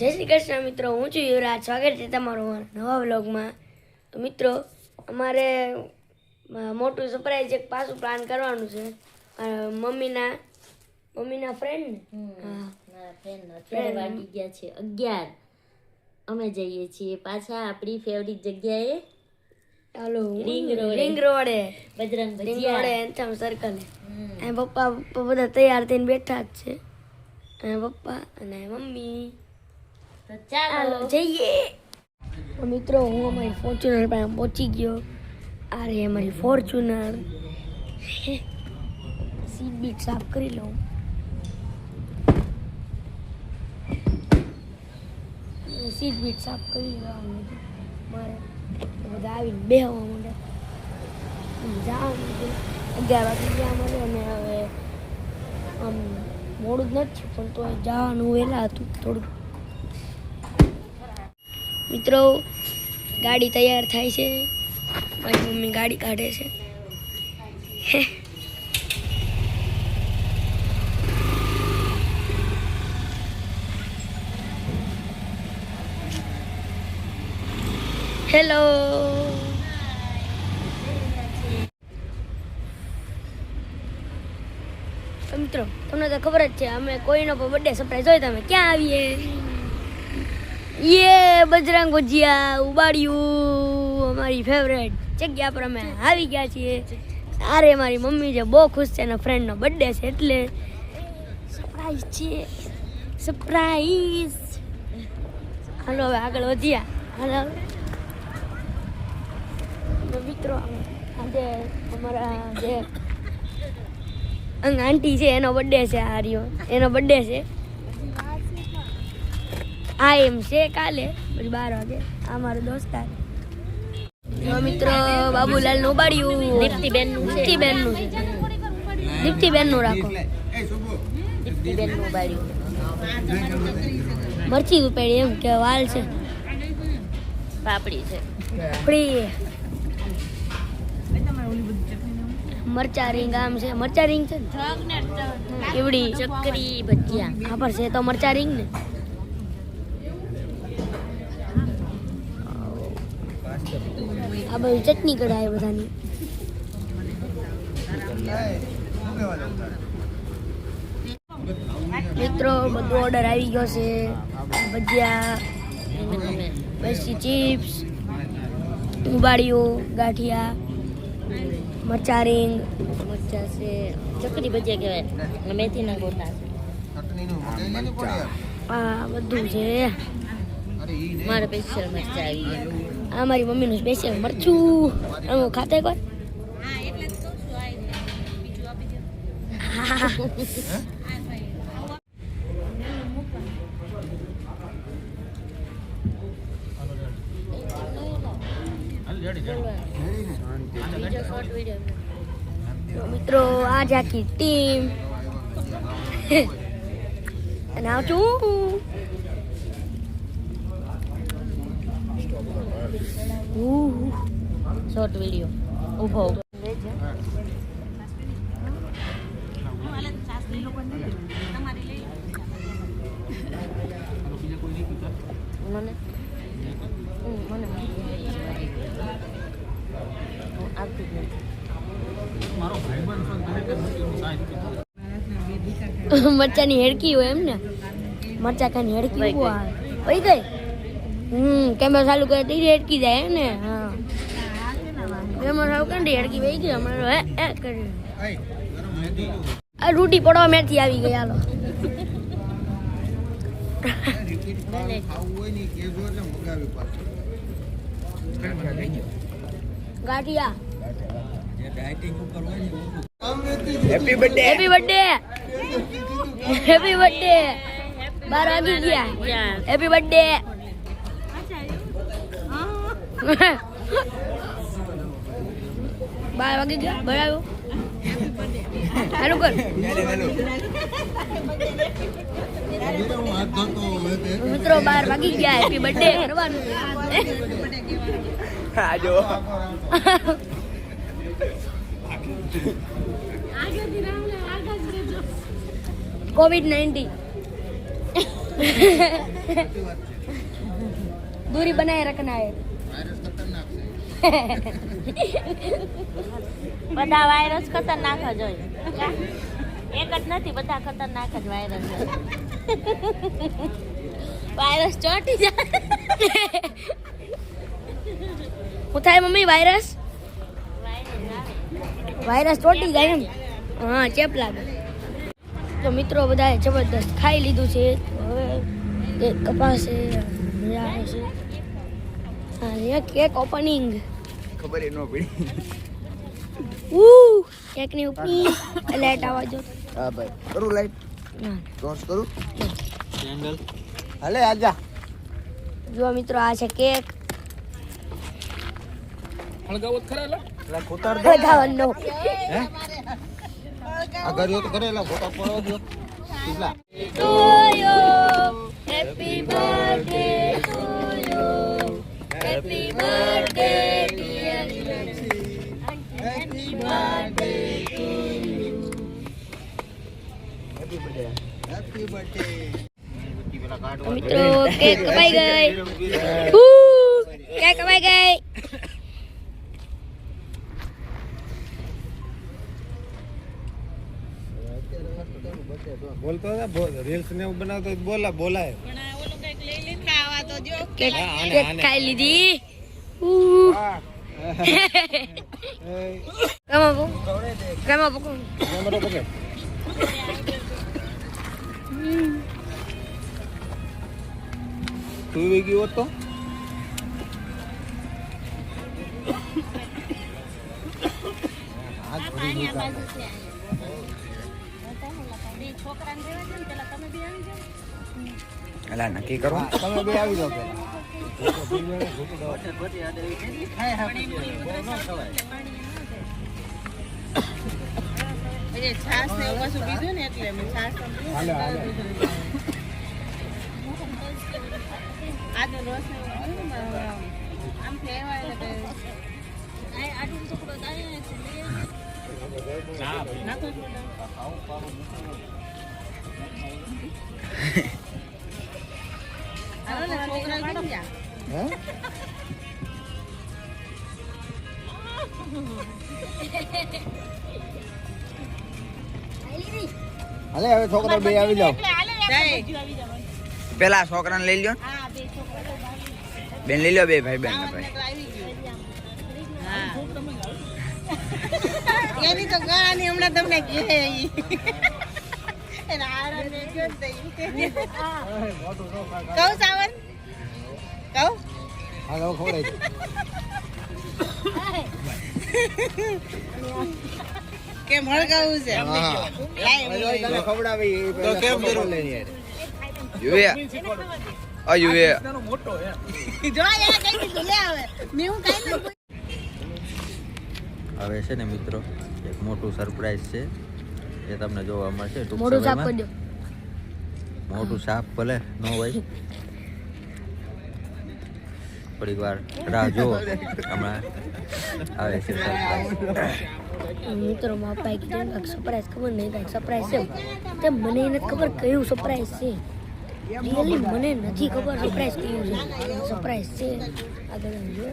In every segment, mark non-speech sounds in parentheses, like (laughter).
જય શ્રી કૃષ્ણ મિત્રો હું છું યુવરાજ. સ્વાગત છે તમારું નવા વ્લોગમાં. તો મિત્રો અમારે મોટું સરપ્રાઈઝ એક પાછું પ્લાન કરવાનું છે. મમ્મીના મમ્મીના ફ્રેન્ડ વાગી ગયા છે અગિયાર. અમે જઈએ છીએ પાછા આપણી ફેવરિટ જગ્યાએ ચાલો રિંગ road. રિંગ રોડે. બજરંગ રિંગ રોડે એન્થમ સર્કલ એ. પપ્પા પપ્પા બધા તૈયાર થઈને બેઠા જ છે. અને પપ્પા અને મમ્મી. ચાલો. જઈએ. મિત્રો, હું અમારી ફોર્ચ્યુનર પાસે પહોંચી ગયો. આ રે અમારી ફોર્ચ્યુનર સીટ બીટ સાફ કરી લઉં. સીટ બીટ સાફ કરી લેવાનું મારે બધા આવીને બેહવા માંડે જવાનું અગિયાર વાગે ગયા મળે અને હવે આમ મોડું જ નથી પણ તો જવાનું વહેલા હતું થોડુંક. મિત્રો, ગાડી તૈયાર થાય છે. મારી મમ્મી ગાડી કાઢે છે. હેલો મિત્રો, તમને તો ખબર જ છે, અમે કોઈનો પણ બર્થડે સરપ્રાઈઝ હોય તમે ક્યાં આવીએ? યે બજરંગ ભજીયા ઉબાડ્યું, અમારી ફેવરેટ જગ્યા પર અમે આવી ગયા છીએ. અરે, મારી મમ્મી છે બહુ ખુશ છે એના ફ્રેન્ડનો બર્થડે છે એટલે સરપ્રાઈઝ છે. સરપ્રાઈઝ હાલો, હવે આગળ વધ્યા હાલો. મિત્રો, આજે અમારા જે આંટી છે, એનો બર્થડે છે આ રહ્યો એનો બર્થડે છે. આ એમ છે કાલે પછી બાર વાગે. આ મારો દોસ્તાર મિત્ર મિત્રો બાબુલાલનું ઉબાડ્યું દીપ્તિબેનનું દીપ્તિબેનનું દીપ્તિબેનનું રાખો. દીપ્તિબેનનું બાળ્યું મરચી ઉપાડી એમ કે વાલ છે. પાપડી છે. પાપડી. મરચા રીંગ આમ છે. મરચા રીંગ છે ને? એવડી ચકરી ભજીયા. હા છે તો મરચા રીંગ ને? આ બધું ચટણી કઢાય બધાની. મિત્રો, બધો ઓર્ડર આવી ગયો છે. ભજીયા પછી ચિપ્સ ઉબાડિયું ગાંઠિયા, મરચા રીંગ, મરચા છે ચકરી ભજીયા કહેવાય. મેથીના ગોટા આ બધું છે. મારા સ્પેશિયલ મરચા આવી ગયા. આ મારી મમ્મીનું સ્પેશિયલ મરચું હું ખાતે કોઈ મિત્રો આજ આખી ટીમ (laughs) અને આવ છું હું. ઉહ. Short video. ઊભો મને? મને હું આવતી મરચાની હેડકી હોય એમ ને? મરચા ખાની હેડકી વહી ગઈ? હમ કેમેરા ચાલુ કરે તો અટકી જાય ને? હા. કેમેરા ચાલુ કરે ને વહી ગઈ હમણાં હે હે કરી આ રૂટી પડવા મેથી આવી ગઈ હાલો. ગાંઠિયા. Happy birthday happy birthday happy birthday બાર વાગી ગયા? હેપી બર્થડે બાર વાગી ગયા બરાબર સારું કર મિત્રો બાર વાગી ગયા હેપી બર્થડે કરવાનું આ જો કોવિડ નાઇન્ટીન दूरी बनाए रखना है બધા વાયરસ ખતરનાક જ હોય. એક જ નથી, બધા ખતરનાક જ વાયરસ વાયરસ ચોટી જાય. હું થાય મમ્મી વાયરસ વાયરસ ચોટી જાય એમ? હા, ચેપ લાગે. તો મિત્રો બધાએ જબરદસ્ત ખાઈ લીધું છે. હવે કપાશે મજા આવે છે. હા કેક ઓપનિંગ ખબર એ ન પડી. ઉ કેકની ઉપર લાઈટ આવવા જો. હા ભાઈ. કરું લાઈટ ટોર્ચ કરું? કેન્ડલ હાલે આજા જો. મિત્રો આ છે કેક. પેલા કુતર દે. લગાવવાનો હે? આ કર્યો તો કરેલા ફોટા પડો દો. કેટલા you birthday dear happy birthday તો મિત્રો કેક કપાઈ ગઈ. કેક કપાઈ ગઈ. બોલતો હતા રીલ્સ ને બનાવતો બોલા બોલાય. કેક કેક ખાઈ લીધી. ઉ. કેમાં પકડું? કેમાં પકડું? કેમેરો પકડ તું વી ગયો તો હાથ ભરી દીધા અલા નક્કી કરો. તમે બે આવી જાઓ હાલો (laughs) હે? હાલે હવે છોકરા બે આવી જાઓ. પેલા છોકરાને લઈ લ્યો. બેન લઈ લ્યો બે ભાઈ. બેન ભાઈ એની તો ગાની હમણાં તમને કહે. કહું સાવન? કહું? હા હવે ખવડાવી દો. કે મળગાવું છે? હા. લાય હવે હું ખવડાવી એ પહેલા છોકરો લઈને યાર. યુવે આ યુવે જો યાર કઈ કીધું. લે હવે. મેં હું કઈ ન હવે છે ને મિત્રો એક મોટું સરપ્રાઈઝ છે. એ તમને જોવા મળશે ટૂંક સાફ કરી દો. મોટું સાફ ભલે નો હોય. થોડીક વાર રાહ જો હમણાં આવે છે મિત્રો મારા પાઈ કીધું કાંઈક સરપ્રાઈઝ ખબર નહીં કાંઈક સરપ્રાઈઝ છે? તે મને નથી ખબર કયું સરપ્રાઈઝ છે. રિયલી મને નથી ખબર સરપ્રાઈઝ કયું છે. સરપ્રાઈઝ છે. આગળ જો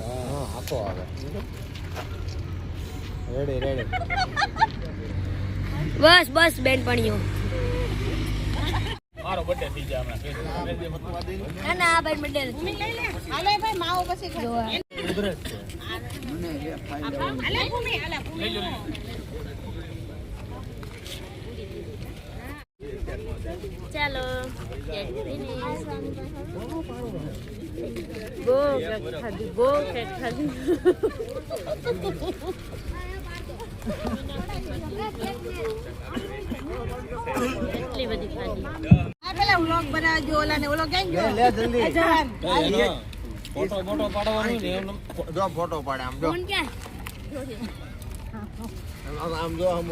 હા આખો આવે રેડી રેડી બસ બસ બેન પણીઓ બર્થડે હાલે ભાઈ માવો ચાલો. બહુ કેક બહુ કેક ખાધી એટલી બધી ખાધી વ્લોગ બનાવજો ઓલા ને ઓલો ક્યાં ગયો? લે જલ્દી. ફોટો ફોટો પાડવાનો ને એમ. જો ફોટો પાડે આમ જો. ફોન ક્યાં? આમ આમ જો આમ.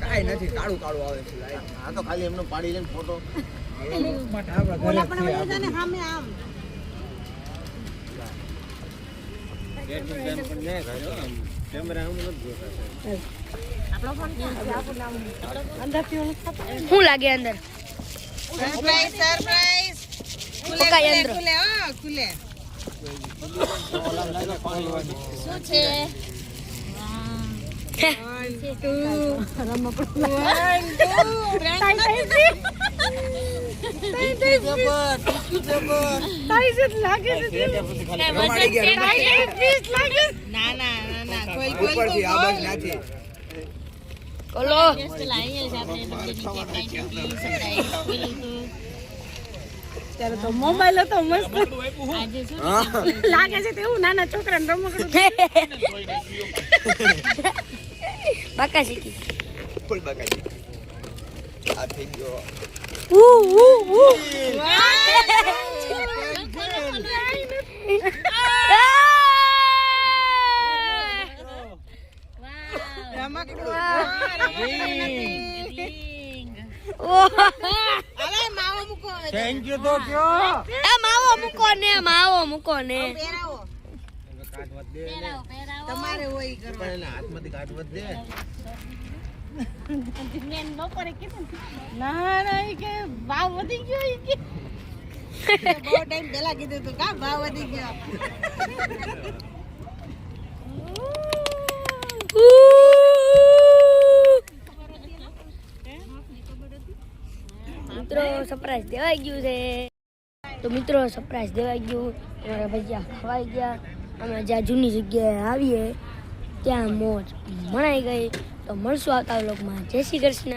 કાઈ નથી કાળું કાળું આવે છે આ તો ખાલી એમનો પાડી લઈને ફોટો. ઓલા પણ ઓલા છે ને સામે આમ. શું લાગે અંદર? સરપ્રાઈઝ સરપ્રાઈઝ ખુલે પક્કા ના ના ના ના તો મોબાઈલ હતો મસ્ત લાગે છે તેવું નાના છોકરાને રમકડું બાકા શીખી બગાડી આ થઈ ગયો. થેન્ક યુ તો કયો. એ માવો મૂકો ને માવો મૂકો ને. તમારે હોય કરવા હાથમાંથી કાઢવત દે. બપોરે કીધું ના. ના ઈ કે ભાવ વધી ગયો ઈ કે. બહુ ટાઈમ પહેલા કીધું તું કા ભાવ વધી ગયો. મિત્રો સરપ્રાઈઝ દેવાઈ ગયું છે. તો મિત્રો સરપ્રાઈઝ દેવાઈ ગયું. અમારા ભજીયા ખવાઈ ગયા. અમે જ્યાં જૂની જગ્યાએ આવીએ ત્યાં મોજ મણાઈ ગઈ. તો મળશું આવતા વ્લોગમાં જય શ્રી કૃષ્ણ.